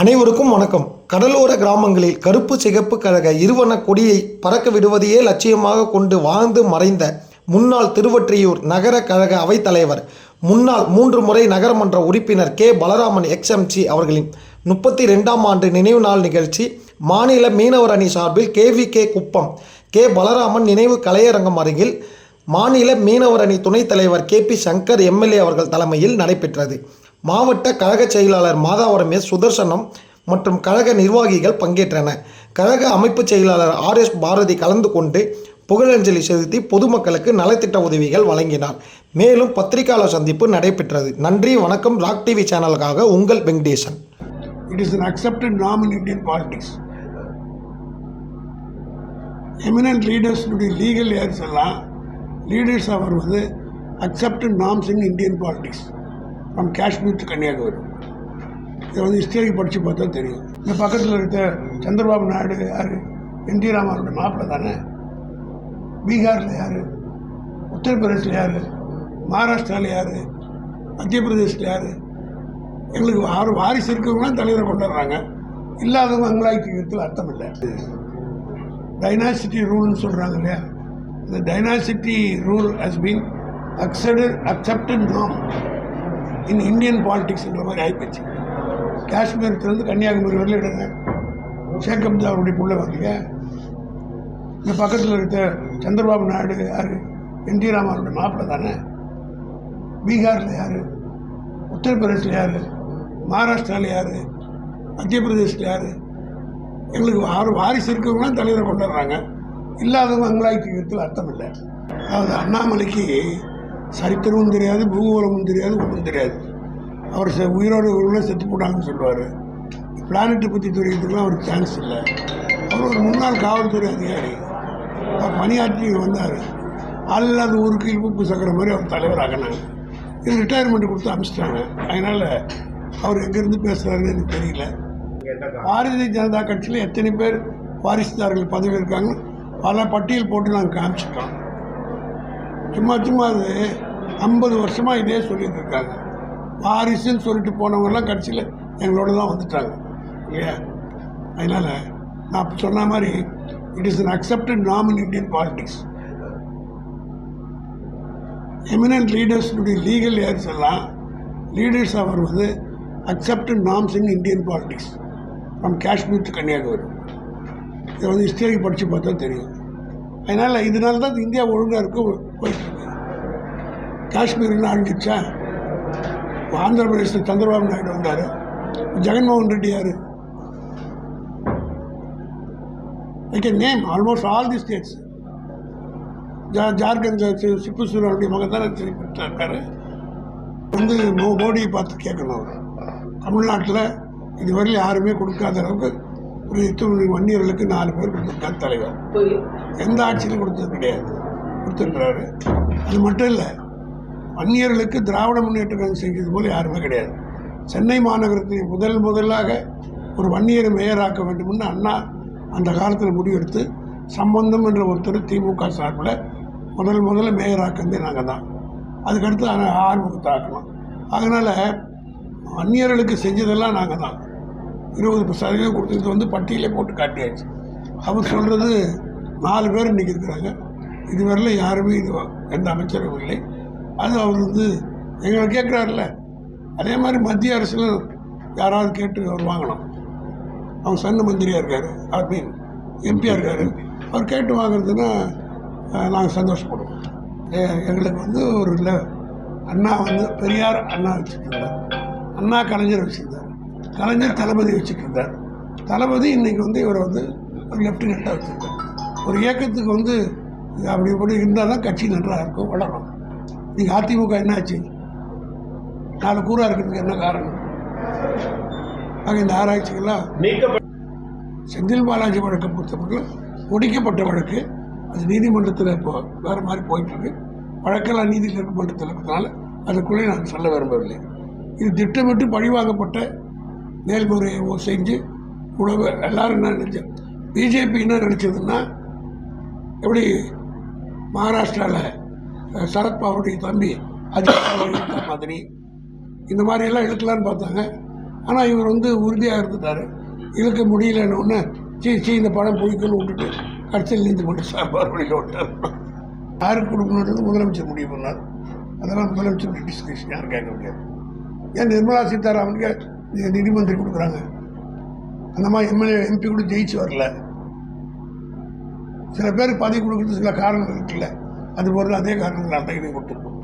அனைவருக்கும் வணக்கம். கடலோர கிராமங்களில் கருப்பு சிகப்பு கழக இருவன கொடியை பறக்க விடுவதையே லட்சியமாக கொண்டு வாழ்ந்து மறைந்த முன்னாள் திருவொற்றியூர் நகர கழக அவைத்தலைவர் முன்னாள் மூன்று முறை நகரமன்ற உறுப்பினர் கே. பலராமன் எக்ஸ்எம்சி அவர்களின் முப்பத்தி ரெண்டாம் ஆண்டு நினைவு நாள் நிகழ்ச்சி மாநில மீனவர் அணி சார்பில் KV K. Kuppam K. Balaraman நினைவு கலையரங்கம் அருகில் மாநில மீனவர் அணி துணைத் தலைவர் கே. பி. சங்கர் எம்எல்ஏ அவர்கள் தலைமையில் நடைபெற்றது. மாவட்ட கழக செயலாளர் மாதாவரம் எஸ் சுதர்சனம் மற்றும் கழக நிர்வாகிகள் பங்கேற்றன கழக அமைப்பு செயலாளர் ஆர் எஸ் பாரதி கலந்து கொண்டு புகழஞ்சலி செலுத்தி பொதுமக்களுக்கு நலத்திட்ட உதவிகள் வழங்கினார். மேலும் பத்திரிகையாளர் சந்திப்பு நடைபெற்றது. நன்றி வணக்கம். ராக் டிவி சேனலுக்காக உங்கள் Venkatesan. It is an accepted நாம் இன் இந்தியன் பாலிடிக்ஸ் எமினன்ட் லீடர்ஸ்னுடைய லீகல் ஏர்ஸ் எல்லாம் லீடர்ஸ் அவர் வந்து accepted norms in Indian politics from Kashmir to Kanyakumari இதை வந்து ஹிஸ்டரி படித்து பார்த்தா தெரியும். இந்த பக்கத்தில் இருக்க சந்திரபாபு நாயுடு யார்? என் டி ராமனோட மாப்பிள்ளை தானே? பீகாரில் யார்? உத்தரப்பிரதேசில் யார்? மகாராஷ்டிராவில் யார்? மத்திய பிரதேசில் யார்? எங்களுக்கு ஆறு வாரிசு இருக்கிறவங்களாம் தலைவரை கொண்டாடுறாங்க. இல்லாதவங்க அங்கலாய்க்கிறதுல அர்த்தம் இல்லை. டைனாசிட்டி ரூல்னு சொல்கிறாங்க இல்லையா? இந்த dynasty rule has been accepted accepted நாம் இன் இந்தியன் பாலிடிக்ஸ்ன்ற மாதிரி ஆகிப்போச்சு காஷ்மீரத்துலேருந்து கன்னியாகுமரி வரல எடுங்க ஷேக் அப்தா அவருடைய புள்ள வரலையா இந்த பக்கத்தில் இருக்க சந்திரபாபு நாயுடு யார்? என் டி ராமானுடைய மாப்பிள்ளை தானே? பீகாரில் யார்? உத்தரப்பிரதேசில் யார்? மகாராஷ்டிராவில் யார்? மத்திய பிரதேசில் யார்? எங்களுக்கு ஆறு வாரிசு இருக்கிறவங்களாம் தலைவரை கொண்டாடுறாங்க. இல்லாதவங்க அங்கலாய்க்கு அர்த்தம் இல்லை. அதாவது அண்ணாமலைக்கு சரித்திரமும் தெரியாது பூகோளமும் தெரியாது ஒன்றும் தெரியாது. அவர் செ- உயிரோடு உள்ள செத்து போட்டாங்கன்னு சொல்லுவார். பிளானெட்டை பற்றி தெரியறதுக்குலாம் அவருக்கு சான்ஸ் இல்லை. அவர் ஒரு முன்னாள் காவல்துறை அதிகாரி. அவர் பணியாற்றி வந்தார். ஆள் இல்லாத ஊருக்கு இழுப்பு சக்கர மாதிரி அவர் தலைவர் ஆகினாங்க இது ரிட்டையர்மெண்ட் கொடுத்து அனுப்பிச்சிட்டாங்க அதனால் அவர் எங்கேருந்து பேசுகிறாருன்னு எனக்கு தெரியல. பாரதிய ஜனதா கட்சியில் எத்தனை பேர் வாரிசுதாரர்கள் பதவி இருக்காங்க? பல பட்டியல் போட்டு நாங்கள் காமிச்சிட்டோம். சும்மா சும்மா அது ஐம்பது வருஷமாக இதே சொல்லிட்டு இருக்காங்க வாரிசுன்னு சொல்லிட்டு போனவங்கெல்லாம் கடைசியில் எங்களோட தான் வந்துட்டாங்க. இல்லையா? அதனால் நான் சொன்ன மாதிரி இட் இஸ் அன் அக்செப்டட் நாம் இன் இந்தியன் பாலிடிக்ஸ் எமினன்ட் லீடர்ஸ்னுடைய லீகல் ஏர்ஸ் எல்லாம் லீடர்ஸ் அவர் வந்து accepted norms in Indian politics from Kashmir to Kanyakumari இதை வந்து ஹிஸ்டரி படித்து பார்த்தா தெரியும். அதனால் இதனால தான் இந்தியா ஒழுங்காக இருக்கும் போயிட்டுருக்கு. காஷ்மீர்னு அழிஞ்சிச்சா ஆந்திர பிரதேசத்தில் சந்திரபாபு நாயுடு வந்தார். ஜெகன்மோகன் ரெட்டி யார்? I can name almost all the states ஜா ஜார்க்கண்டில் சி- சிப்பு சூரனுடைய மகன் தான் இருக்காரு. வந்து மோ மோடியை பார்த்து கேட்கணும் அவர். தமிழ்நாட்டில் இதுவரையில் யாருமே கொடுக்காத அளவுக்கு ஒரு இத்தனை வன்னியர்களுக்கு நாலு பேர் கொடுத்துருக்காரு தலைவர். எந்த ஆட்சியிலும் கொடுத்தது கிடையாது. கொடுத்துருக்கிறாரு. அது மட்டும் இல்லை வன்னியர்களுக்கு திராவிட முன்னேற்ற கழகம் செஞ்சது போல யாருமே கிடையாது. சென்னை மாநகரத்தை முதல் முதலாக ஒரு வன்னியரை மேயராக்க வேண்டும்னு அண்ணா அந்த காலத்தில் முடிவெடுத்து சம்பந்தம் என்ற ஒருத்தர் திமுக சார்பில் முதல் முதல்ல மேயராக்குனதே நாங்கள் தான். அதுக்கடுத்து ஆ- ஆறுமுகத்தை அதனால் வன்னியர்களுக்கு செஞ்சதெல்லாம் நாங்கள் தான். இருபது சதவீதம் கொடுத்தது வந்து பட்டியலே போட்டு காட்டியாச்சு. அவர் சொல்கிறது நாலு பேர் இன்றைக்கி இருக்கிறாங்க. இதுவரையில் யாருமே இது எந்த அமைச்சரும் இல்லை. அது அவர் வந்து எங்களை கேட்குறாருல்ல. அதே மாதிரி மத்திய அரசில் யாராவது கேட்டு அவர் வாங்கணும். அவர் சன்ன மந்திரியாக இருக்கார். ஐ மீன் எம்பியாக இருக்கார். அவர் கேட்டு வாங்குறதுன்னா நாங்கள் சந்தோஷப்படுவோம். ஏ எங்களுக்கு வந்து ஒரு இல்லை. அண்ணா வந்து பெரியார் அண்ணா வச்சுருந்தார் அண்ணா கலைஞர் வச்சுருந்தார். கலைஞர் தளபதி வச்சுருந்தார் தளபதி இன்றைக்கி வந்து இவரை வந்து ஒரு லெஃப்டினண்ட்டாக வச்சுருக்கார். ஒரு இயக்கத்துக்கு வந்து அப்படி இப்படி இருந்தால் தான் கட்சி நன்றாக இருக்கும் வளரும். நீங்கள் அதிமுக என்னாச்சு? நாலு கூறாக இருக்கிறதுக்கு என்ன காரணம்? ஆக இந்த ஆராய்ச்சிகள்லாம் செந்தில் பாலாஜி வழக்கை பொறுத்தவரைக்கும் ஒடிக்கப்பட்ட வழக்கு. அது நீதிமன்றத்தில் இப்போ வேறு மாதிரி போயிட்டுருக்கு. வழக்கெல்லாம் நீதி நீதிமன்றத்தில் இருக்கிறதுனால அதுக்குள்ளே நான் சொல்ல விரும்பவில்லை. இது திட்டமிட்டு பழிவாங்கப்பட்ட மேல்முறையை செஞ்சு உழவு எல்லாரும் என்ன நினைச்ச பிஜேபி என்ன நினச்சதுன்னா எப்படி மகாராஷ்டிராவில் சரத்பவாருடைய தம்பி அஜித் பவார் மாதிரி இந்த மாதிரி எல்லாம் இழுக்கலான்னு பார்த்தாங்க. ஆனால் இவர் வந்து உறுதியாக இருந்துட்டார். இழுக்க முடியலன்னு ஒன்று சீ சீ இந்த படம் பொய்க்குன்னு விட்டுட்டு கடைசியில் நீந்து கொண்டு சாம்பார் வழியில் விட்டார் யாருக்கு கொடுக்கணுன்றது முதலமைச்சர் முடிவு பண்ணார். அதெல்லாம் முதலமைச்சர் டிஸ்கஷன் யாரும் கேட்க முடியாது. ஏன் நிர்மலா சீதாராமனுக்கு நிதி மந்திரி கொடுக்குறாங்க. அந்த மாதிரி எம்எல்ஏ எம்பி கூட ஜெயிச்சு வரல. சில பேருக்கு பதவி கொடுக்குறது சில காரணங்கள் இருக்குல்ல. அது பொருள் அதே காரணங்கள் தான் இதை கொடுத்துருக்கோம்.